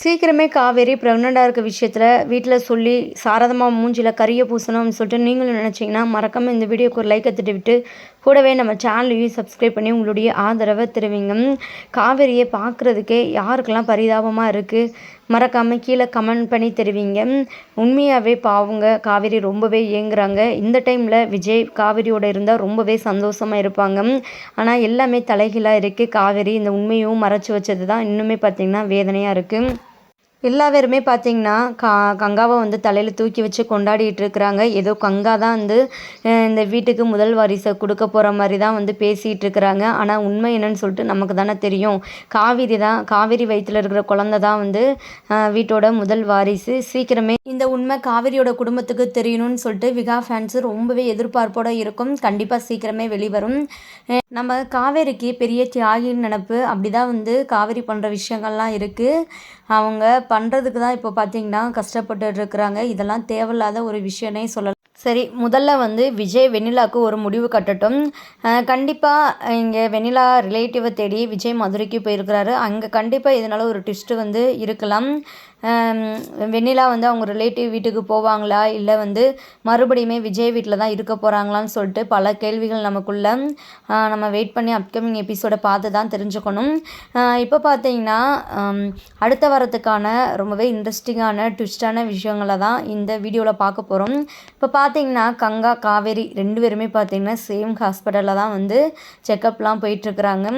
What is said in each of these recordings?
சீக்கிரமே காவேரி ப்ரெக்னெண்ட்டாக இருக்க விஷயத்தில் வீட்டில் சொல்லி சாரதமாக மூஞ்சியில் கறியை பூசணும்னு சொல்லிட்டு நீங்களும் நினச்சிங்கன்னா மறக்காமல் இந்த வீடியோக்கு ஒரு லைக்கை தட்டி விட்டு கூடவே நம்ம சேனலையும் சப்ஸ்கிரைப் பண்ணி உங்களுடைய ஆதரவை தெரிவிங்க. காவேரியை பார்க்குறதுக்கே யாருக்கெல்லாம் பரிதாபமாக இருக்குது மறக்காமல் கீழே கமெண்ட் பண்ணி தெரிவிங்க. உண்மையாகவே பாவங்க காவேரி ரொம்பவே ஏங்குறாங்க. இந்த டைமில் விஜய் காவேரியோட இருந்தால் ரொம்பவே சந்தோஷமாக இருப்பாங்க. ஆனால் எல்லாமே தலைகீழாக இருக்குது காவேரி இந்த உண்மையும் மறைச்சி வச்சது தான் இன்னுமே பார்த்திங்கன்னா வேதனையாக இருக்குது எல்லா பேருமே பார்த்தீங்கன்னா கா கங்காவை வந்து தலையில் தூக்கி வச்சு கொண்டாடிட்டு இருக்கிறாங்க. ஏதோ கங்கா தான் வந்து இந்த வீட்டுக்கு முதல் வாரிசை கொடுக்க போகிற மாதிரி தான் வந்து பேசிகிட்டு இருக்கிறாங்க. ஆனால் உண்மை என்னன்னு சொல்லிட்டு நமக்கு தானே தெரியும். காவிரி தான் காவிரி வயிற்றில் இருக்கிற குழந்தை தான் வந்து வீட்டோட முதல் வாரிசு. சீக்கிரமே இந்த உண்மை காவிரியோட குடும்பத்துக்கு தெரியணும்னு சொல்லிட்டு விகா ஃபேன்ஸு ரொம்பவே எதிர்பார்ப்போடு இருக்கும். கண்டிப்பாக சீக்கிரமே வெளிவரும். நம்ம காவேரிக்கு பெரிய தியாகின்னு நினப்பு. அப்படி தான் வந்து காவேரி பண்ணுற விஷயங்கள்லாம் இருக்குது அவங்க பண்ணுறதுக்கு தான் இப்போ பார்த்தீங்கன்னா கஷ்டப்பட்டு இருக்கிறாங்க இதெல்லாம் தேவையில்லாத ஒரு விஷயம்னே சொல்லலாம். சரி முதல்ல வந்து விஜய் வெண்ணிலாவுக்கு ஒரு முடிவு கட்டட்டும். கண்டிப்பாக இங்கே வெண்ணிலா ரிலேட்டிவை தேடி விஜய் மதுரைக்கு போயிருக்கிறாரு. அங்கே கண்டிப்பாக இதனால் ஒரு ட்விஸ்ட்டு வந்து இருக்கலாம். வெண்ணிலா வந்து அவங்க ரிலேட்டிவ் வீட்டுக்கு போவாங்களா? இல்லை வந்து மறுபடியுமே விஜய் வீட்டில் தான் இருக்க போகிறாங்களான்னு சொல்லிட்டு பல கேள்விகள் நமக்குள்ள நம்ம வெயிட் பண்ணி அப்கமிங் எபிசோடை பார்த்து தான் தெரிஞ்சுக்கணும். இப்போ பார்த்தீங்கன்னா அடுத்த வாரத்துக்கான ரொம்பவே இன்ட்ரெஸ்டிங்கான ட்விஸ்டான விஷயங்களை தான் இந்த வீடியோவில் பார்க்க போகிறோம் இப்போ பார்த்தீங்கன்னா கங்கா காவேரி ரெண்டு பேருமே பார்த்தீங்கன்னா சேம் ஹாஸ்பிட்டலில் தான் வந்து செக்கப்லாம் போயிட்டுருக்குறாங்க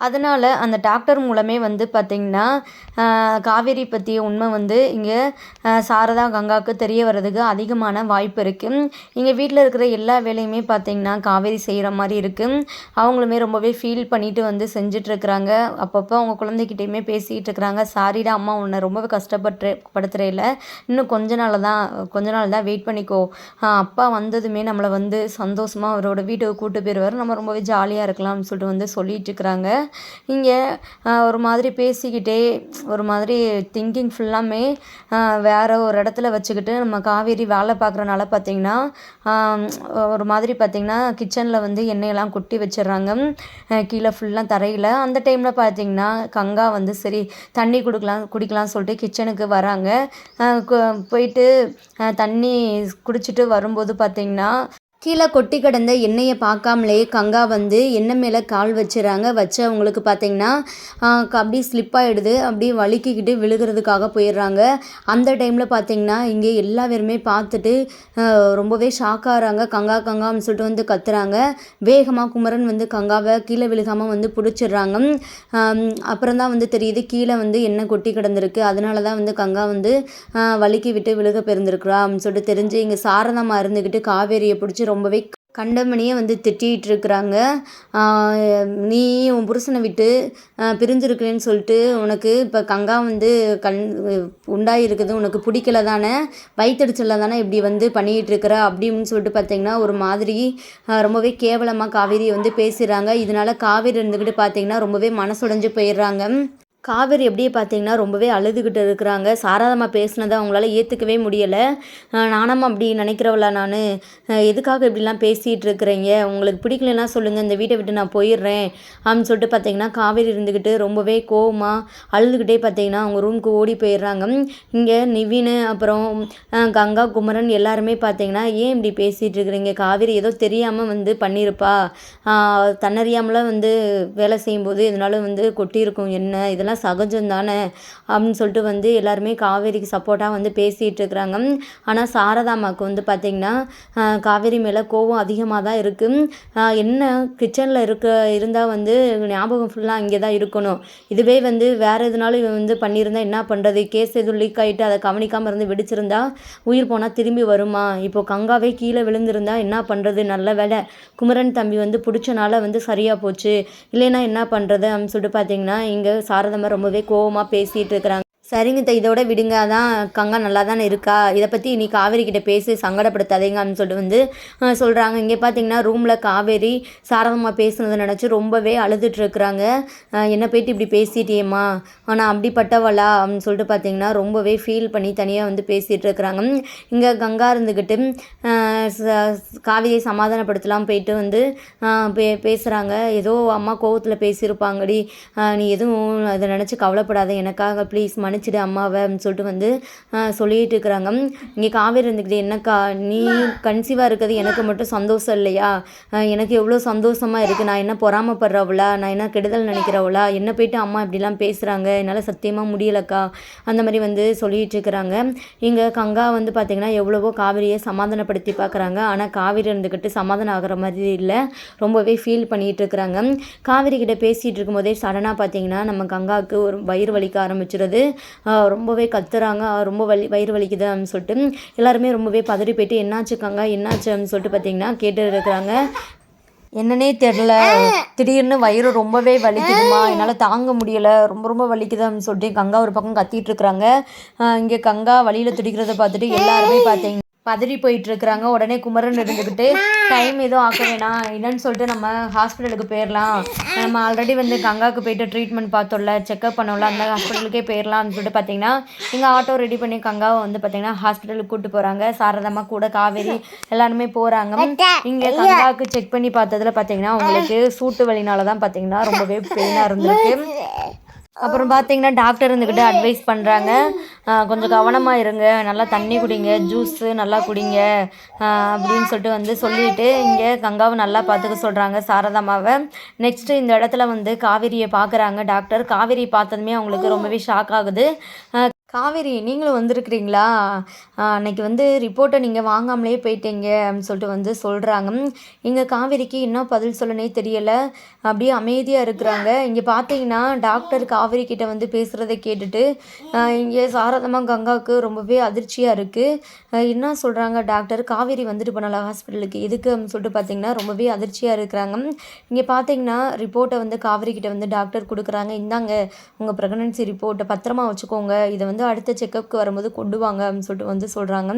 அதனால் அந்த டாக்டர் மூலமே வந்து பார்த்திங்கன்னா காவேரி பற்றிய உண்மை வந்து இங்கே சாரதா கங்காவுக்கு தெரிய வர்றதுக்கு அதிகமான வாய்ப்பு இருக்குது இங்கே வீட்டில் இருக்கிற எல்லா வேலையுமே பார்த்திங்கன்னா காவேரி செய்கிற மாதிரி இருக்குது அவங்களுமே ரொம்பவே ஃபீல் பண்ணிட்டு வந்து செஞ்சிட்ருக்குறாங்க. அப்பப்போ அவங்க குழந்தைகிட்டையுமே பேசிகிட்டு இருக்கிறாங்க சாரிடா அம்மா உன்னை ரொம்பவே கஷ்டப்பட்டு படுத்துறையில் இன்னும் கொஞ்ச நாள் தான் கொஞ்ச நாள் தான் வெயிட் பண்ணிக்கோ. அப்பா வந்ததுமே நம்மளை வந்து சந்தோஷமாக அவரோட வீட்டுக்கு கூட்டு போயிடுவார் நம்ம ரொம்பவே ஜாலியாக இருக்கலாம்னு சொல்லிட்டு வந்து சொல்லிட்டு இருக்கிறாங்க இங்கே ஒரு மாதிரி பேசிக்கிட்டே ஒரு மாதிரி திங்கிங் ஃபுல்லாமே வேறு ஒரு இடத்துல வச்சுக்கிட்டு நம்ம காவேரி வேலை பார்க்குறனால பார்த்திங்கன்னா ஒரு மாதிரி பார்த்திங்கன்னா கிச்சனில் வந்து எண்ணெயெல்லாம் கொட்டி வச்சிடுறாங்க. கீழே ஃபுல்லாக தரையில். அந்த டைமில் பார்த்தீங்கன்னா கங்கா வந்து சரி தண்ணி கொடுக்கலாம் குடிக்கலாம் சொல்லிட்டு கிச்சனுக்கு வராங்க. போயிட்டு தண்ணி குடிச்சிட்டு வரும்போது பார்த்தீங்கன்னா கீழே கொட்டி கிடந்த எண்ணெயை பார்க்காமலே கங்கா வந்து எண்ணெய் மேலே கால் வச்சுறாங்க. வச்சு அவங்களுக்கு பார்த்தீங்கன்னா க- அப்படியே ஸ்லிப் ஆகிடுது அப்படியே வலுக்கிக்கிட்டு விழுகிறதுக்காக போயிடுறாங்க. அந்த டைமில் பார்த்தீங்கன்னா இங்கே எல்லா பேருமே பார்த்துட்டு ரொம்பவே ஷாக் ஆகிறாங்க. கங்கா கங்கான்னு சொல்லிட்டு வந்து கத்துறாங்க. வேகமாக குமரன் வந்து கங்காவை கீழே விழுகாமல் வந்து பிடிச்சிடுறாங்க. அப்புறம் தான் வந்து தெரியுது கீழே வந்து எண்ணெய் கொட்டி கிடந்திருக்கு. அதனால தான் வந்து கங்கா வந்து வலுக்கி விட்டு விழுக பிறந்திருக்கிறா அப்படின்னு சொல்லிட்டு தெரிஞ்சு இங்கே சாரதாமா இருந்துக்கிட்டு காவேரியை பிடிச்சி ரொம்பவே கண்டமணியே வந்து திட்டிகிட்டு இருக்கிறாங்க நீ உன் புருஷனை விட்டு பிரிஞ்சிருக்கிறேன்னு சொல்லிட்டு உனக்கு இப்போ கங்கா வந்து கண் உண்டாயிருக்குது உனக்கு பிடிக்கல தானே? வயிற்றுச்சலில் தானே இப்படி வந்து பண்ணிகிட்டு இருக்கிற அப்படின்னு சொல்லிட்டு பார்த்தீங்கன்னா ஒரு மாதிரி ரொம்பவே கேவலமாக காவேரியை வந்து பேசுகிறாங்க இதனால காவேரி இருந்துக்கிட்டு பார்த்தீங்கன்னா ரொம்பவே மனசுடைஞ்சு போயிடுறாங்க. காவேரி எப்படியே பார்த்தீங்கன்னா ரொம்பவே அழுதுகிட்டு இருக்கிறாங்க. சாராதமாக பேசுனதை அவங்களால ஏற்றுக்கவே முடியலை. நானும் அப்படி நினைக்கிறவளா நான். எதுக்காக இப்படிலாம் பேசிகிட்டு இருக்கிறீங்க? உங்களுக்கு பிடிக்கலன்னா சொல்லுங்கள் இந்த வீட்டை விட்டு நான் போயிடுறேன் அப்படின்னு சொல்லிட்டு பார்த்தீங்கன்னா காவேரி இருந்துக்கிட்டு ரொம்பவே கோவமாக அழுதுகிட்டே பார்த்தீங்கன்னா அவங்க ரூமுக்கு ஓடி போயிடுறாங்க. இங்கே நிவின் அப்புறம் கங்கா குமரன் எல்லாருமே பார்த்தீங்கன்னா ஏன் இப்படி பேசிகிட்டு இருக்கிறீங்க? காவேரி ஏதோ தெரியாமல் வந்து பண்ணியிருப்பா தன்னறியாமலாம் வந்து வேலை செய்யும்போது இதனால வந்து கொட்டியிருக்கும். என்ன? இதெல்லாம் சகஜம் தானே அப்படின்னு சொல்லிட்டு வந்து எல்லாருமே காவேரிக்கு சப்போர்ட்டாக வந்து பேசிகிட்டு இருக்கிறாங்க. ஆனால் சாரதாமாவுக்கு வந்து பார்த்திங்கன்னா காவேரி மேலே கோவம் அதிகமாக தான் இருக்குது என்ன கிச்சனில் இருக்க இருந்தால் வந்து ஞாபகம் ஃபுல்லாக அங்கே தான் இருக்கணும். இதுவே வந்து வேறு எதுனாலும் இவன் வந்து பண்ணியிருந்தா என்ன பண்ணுறது கேஸ் எதுவும் லீக் ஆகிட்டு அதை கவனிக்காமல் இருந்து வெடிச்சிருந்தா உயிர் போனால் திரும்பி வருமா? இப்போ கங்காவே கீழே விழுந்திருந்தா என்ன பண்ணுறது நல்ல வேலை குமரன் தம்பி வந்து பிடிச்சனால வந்து சரியாக போச்சு. இல்லைன்னா என்ன பண்ணுறது அப்படின்னு சொல்லிட்டு பார்த்தீங்கன்னா இங்கே இல்லாமல் ரொம்பவே கோவமாக பேசிகிட்டு இருக்கிறாங்க. சரிங்க த இதோட விடுங்க. அதான் கங்கா நல்லா தானே இருக்கா? இதை பற்றி நீ காவேரி கிட்டே பேசி சங்கடப்படுத்தாதீங்க அப்படின்னு சொல்லிட்டு வந்து சொல்கிறாங்க இங்கே பார்த்தீங்கன்னா ரூமில் காவேரி சாரதமாக பேசுனதை நினச்சி ரொம்பவே அழுதுட்டுருக்குறாங்க என்ன என்னை போயிட்டு இப்படி பேசிட்டியேம்மா? ஆனால் அப்படிப்பட்டவளா? அப்படின்னு சொல்லிட்டு பார்த்தீங்கன்னா ரொம்பவே ஃபீல் பண்ணி தனியாக வந்து பேசிகிட்டு இருக்கிறாங்க. இங்கே கங்கா இருந்துக்கிட்டு காவிரியை சமாதானப்படுத்தலாம் போயிட்டு வந்து பே பேசுகிறாங்க ஏதோ அம்மா கோவத்தில் பேசியிருப்பாங்கடி. நீ எதுவும் அதை நினச்சி கவலைப்படாத. எனக்காக ப்ளீஸ் மன்னிச்சிடு அம்மாவை அப்படின்னு சொல்லிட்டு வந்து ஆஹ் சொல்லிட்டு இருக்கிறாங்க. இங்கே காவேரி இருந்துக்கிட்டு என்னக்கா நீ கன்சீவாக இருக்கிறது எனக்கு மட்டும் சந்தோஷம் இல்லையா? எனக்கு எவ்வளோ சந்தோஷமாக இருக்குது நான் என்ன பொறாமப்படுறவளா? நான் என்ன கெடுதல் நினைக்கிறவளா? என்ன போயிட்டு அம்மா இப்படிலாம் பேசுகிறாங்க என்னால் சத்தியமாக முடியலக்கா? அந்த மாதிரி வந்து சொல்லிட்டு இருக்கிறாங்க. இங்கே கங்கா வந்து பார்த்திங்கன்னா எவ்வளவோ காவிரியை சமாதானப்படுத்தி பார்க்குறாங்க. ஆனால் காவிரி இருந்துக்கிட்டு சமாதானம் ஆகிற மாதிரி இல்லை. ரொம்பவே ஃபீல் பண்ணிகிட்டு இருக்கிறாங்க. காவிரி கிட்ட பேசிகிட்டு இருக்கும்போதே சடனாக பார்த்தீங்கன்னா நம்ம கங்காவுக்கு ஒரு வயிறு வலிக்க ஆரம்பிச்சிருது. ரொம்பவே கத்துறாங்க. ரொம்ப வலி வயிறு வலிக்குது அப்படின்னு சொல்லிட்டு. எல்லாருமே ரொம்பவே பதறி போயிட்டு என்னாச்சு கங்கா? என்னாச்சு? அப்படின்னு சொல்லிட்டு பார்த்தீங்கன்னா கேட்டு இருக்கிறாங்க. என்னன்னே தெரில திடீர்னு வயிறு ரொம்பவே வலிக்குதுமா என்னால் தாங்க முடியலை. ரொம்ப ரொம்ப வலிக்குது அப்படின்னு சொல்லிட்டு கங்கா ஒரு பக்கம் கத்திட்டு இருக்கிறாங்க. இங்கே கங்கா வழியில் துடிக்கிறத பார்த்துட்டு எல்லாருமே பார்த்தீங்க பதறி போயிட்டு இருக்கிறாங்க உடனே குமரன் இருந்துக்கிட்டு டைம் எதுவும் ஆக்க வேணாம். என்னன்னு சொல்லிட்டு நம்ம ஹாஸ்பிட்டலுக்கு போயிடலாம் நம்ம ஆல்ரெடி வந்து கங்காவுக்கு போயிட்டு ட்ரீட்மெண்ட் பார்த்தோம்ல செக்அப் பண்ணோம்ல அந்த ஹாஸ்பிட்டலுக்கே போயிடலாம்னு சொல்லிட்டு பார்த்தீங்கன்னா இங்கே ஆட்டோ ரெடி பண்ணி கங்காவை வந்து பார்த்தீங்கன்னா ஹாஸ்பிட்டலுக்கு கூட்டு போகிறாங்க சாரதம்மா கூட காவேரி எல்லாருமே போகிறாங்க இங்கே கங்காவுக்கு செக் பண்ணி பார்த்ததுல பார்த்தீங்கன்னா உங்களுக்கு சூட்டு வலினால தான் பார்த்தீங்கன்னா ரொம்பவே பெயினாக இருந்திருக்கு. அப்புறம் பார்த்தீங்கன்னா டாக்டர் இருந்துக்கிட்டு அட்வைஸ் பண்ணுறாங்க கொஞ்சம் கவனமாக இருங்க. நல்லா தண்ணி குடிங்க ஜூஸு நல்லா குடிங்க. அப்படின்னு சொல்லிட்டு வந்து சொல்லிட்டு இங்கே கங்காவை நல்லா பார்த்துக்க சொல்கிறாங்க சாரதாமாவை நெக்ஸ்ட்டு இந்த இடத்துல வந்து காவேரியை பார்க்குறாங்க டாக்டர் காவேரி பார்த்ததுமே அவங்களுக்கு ரொம்பவே ஷாக் ஆகுது. காவேரி நீங்களும் வந்திருக்கிறீங்களா? அன்னைக்கு வந்து ரிப்போர்ட்டை நீங்கள் வாங்காமலே போயிட்டீங்க அப்படின்னு சொல்லிட்டு வந்து சொல்கிறாங்க இங்கே காவேரிக்கு இன்னும் பதில் சொல்லனே தெரியலை. அப்படியே அமைதியாக இருக்கிறாங்க. இங்கே பார்த்தீங்கன்னா டாக்டர் காவேரி கிட்டே வந்து பேசுகிறத கேட்டுட்டு இங்கே சாரதமா கங்காவுக்கு ரொம்பவே அதிர்ச்சியாக இருக்குது என்ன சொல்கிறாங்க டாக்டர் காவேரி வந்துட்டு போனால ஹாஸ்பிட்டலுக்கு எதுக்கு அப்படின்னு சொல்லிட்டு பார்த்தீங்கன்னா ரொம்பவே அதிர்ச்சியாக இருக்கிறாங்க. இங்கே பார்த்தீங்கன்னா ரிப்போர்ட்டை வந்து காவேரி கிட்டே வந்து டாக்டர் கொடுக்குறாங்க. இந்தாங்க உங்கள் ப்ரெக்னன்சி ரிப்போர்ட்டை பத்திரமா வச்சுக்கோங்க. இதை வந்து வந்து அடுத்த செக்கப்புக்கு வரும்போது கொண்டு வாங்க அப்படின்னு சொல்லிட்டு வந்து சொல்கிறாங்க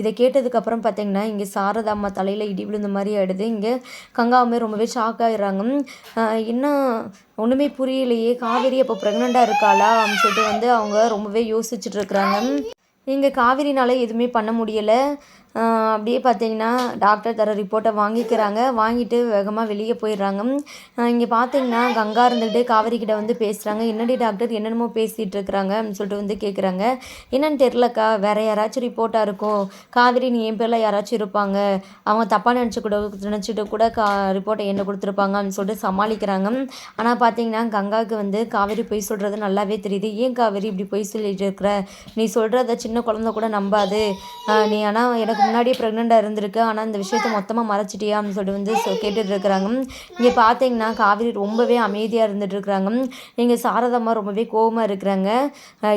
இதை கேட்டதுக்கப்புறம் பார்த்தீங்கன்னா இங்கே சாரதா அம்மா தலையில் இடி விழுந்த மாதிரி ஆகிடுது இங்கே கங்காவுமே ரொம்பவே ஷாக் ஆகிடுறாங்க என்ன ஒன்றுமே புரியலையே. காவேரி அப்போ ப்ரெக்னெண்ட்டாக இருக்காளா அப்படின்னு சொல்லிட்டு வந்து அவங்க ரொம்பவே யோசிச்சுட்டு இருக்கிறாங்க. இங்கே காவிரினால எதுவுமே பண்ண முடியலை. அப்படியே பார்த்தீங்கன்னா டாக்டர் தர ரிப்போர்ட்டை வாங்கிக்கிறாங்க. வாங்கிட்டு வேகமாக வெளியே போயிடுறாங்க. இங்கே பார்த்தீங்கன்னா கங்கா இருந்துக்கிட்டு காவேரி கிட்ட வந்து பேசுகிறாங்க என்னடி டாக்டர் என்னென்னமோ பேசிகிட்டு இருக்கிறாங்க அப்படின்னு சொல்லிட்டு வந்து கேட்குறாங்க என்னன்னு தெரிலக்கா வேறு யாராச்சும் ரிப்போர்ட்டாக இருக்கும். காவேரி நீ என் பேரில் யாராச்சும் இருப்பாங்க. அவங்க தப்பாக நினச்சி கூட நினச்சிட்டு கூட கா ரிப்போர்ட்டை என்ன கொடுத்துருப்பாங்க அப்படின்னு சொல்லிட்டு சமாளிக்கிறாங்க. ஆனால் பார்த்தீங்கன்னா கங்காவுக்கு வந்து காவேரி பொய் சொல்கிறது நல்லாவே தெரியுது. ஏன் காவேரி இப்படி பொய் சொல்லிட்டு இருக்கிற? நீ சொல்கிறத சின்ன குழந்தை கூட நம்பாது. நீ ஆனால் எனக்கு முன்னாடியே ப்ரெக்னெண்ட்டாக இருந்திருக்கு. ஆனால் இந்த விஷயத்த மொத்தமாக மறைச்சிட்டியா அப்படின்னு சொல்லிட்டு வந்து சொ- கேட்டுட்டு இருக்கிறாங்க இங்கே பார்த்தீங்கன்னா காவேரி ரொம்பவே அமைதியாக இருந்துட்டு இருக்கிறாங்க இங்கே சாரதம்மா ரொம்பவே கோவமாக இருக்கிறாங்க.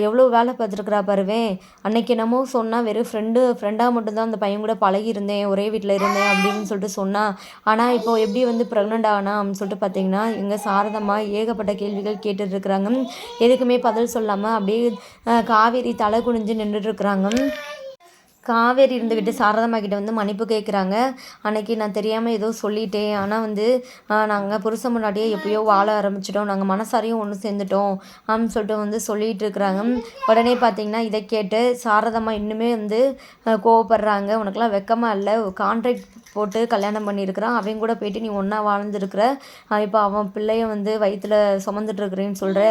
எவ்வளோ வேலை பார்த்துருக்குறா பாருவே. அன்னைக்கு என்னமோ சொன்னால் வெறும் ஃப்ரெண்டு ஃப்ரெண்டாக மட்டும்தான் அந்த பையன் கூட பழகி இருந்தேன் ஒரே வீட்டில் இருந்தேன் அப்படின்னு சொல்லிட்டு சொன்னா. ஆனால் இப்போ எப்படி வந்து ப்ரெக்னெண்ட் ஆனா அப்படின்னு சொல்லிட்டு பார்த்தீங்கன்னா இங்கே சாரதம்மா ஏகப்பட்ட கேள்விகள் கேட்டுட்டு இருக்கிறாங்க எதுக்குமே பதில் சொல்லாமல் அப்படியே காவேரி தலை குனிஞ்சு நின்றுட்டு இருக்கிறாங்க காவேரி இருந்துக்கிட்டு சாரதம்மா கிட்ட வந்து மன்னிப்பு கேட்குறாங்க அன்னைக்கு நான் தெரியாமல் ஏதோ சொல்லிட்டேன். ஆனால் வந்து நாங்கள் புருஷன் முன்னாடியே எப்பயோ வாழ ஆரம்பிச்சிட்டோம். நாங்கள் மனசாரையும் ஒன்று சேர்ந்துட்டோம் அப்படின்னு சொல்லிட்டு வந்து சொல்லிட்டு இருக்கிறாங்க. உடனே பார்த்தீங்கன்னா இதை கேட்டு சாரதம்மா இன்னுமே வந்து கோவப்படுறாங்க. உனக்குலாம் வெக்கமாக இல்லை. கான்ட்ராக்ட் போட்டு கல்யாணம் பண்ணியிருக்கிறான். அவன் கூட போயிட்டு நீ ஒன்றா வாழ்ந்துருக்குற. இப்போ அவன் பிள்ளைய வந்து வயிற்றில் சுமந்துட்டு இருக்கிறேன்னு சொல்கிற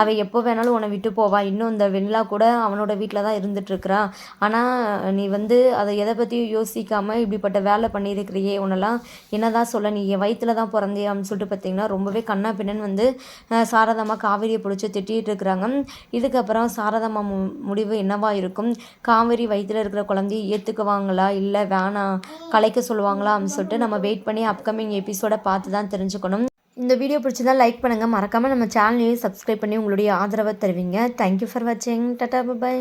அவன் எப்போ வேணாலும் உன்னை விட்டு போவான் இன்னும் இந்த வெண்ணிலா கூட அவனோட வீட்டில் தான் இருந்துட்டுருக்குறான் ஆனால் நீ வந்து அதை எதை பற்றியும் யோசிக்காமல் இப்படிப்பட்ட வேலை பண்ணியிருக்கிறியே உன்னெல்லாம் என்ன தான் சொல்ல நீ என் வயிற்றுல தான் பிறந்தே அப்படின்னு சொல்லிட்டு பார்த்தீங்கன்னா ரொம்பவே கண்ணா பின்னன் வந்து சாரதாமா காவேரியை பிடிச்சி திட்டிகிட்டு இருக்கிறாங்க. இதுக்கப்புறம் சாரதாமா மு முடிவு என்னவா இருக்கும்? காவேரி வயிற்றுல இருக்கிற குழந்தைய ஏற்றுக்குவாங்களா இல்லை வேணாம் கலைக்க சொல்லுவாங்களா? அப்படின்னு சொல்லிட்டு நம்ம வெயிட் பண்ணி அப்கமிங் எபிசோடை பார்த்து தான் தெரிஞ்சுக்கணும். இந்த வீடியோ பிடிச்சதா லைக் பண்ணுங்கள் மறக்காமல் நம்ம சேனலையும் சப்ஸ்கிரைப் பண்ணி உங்களுடைய ஆதரவை தருவீங்க. தேங்க்யூ ஃபார் வாட்சிங் டாடா பை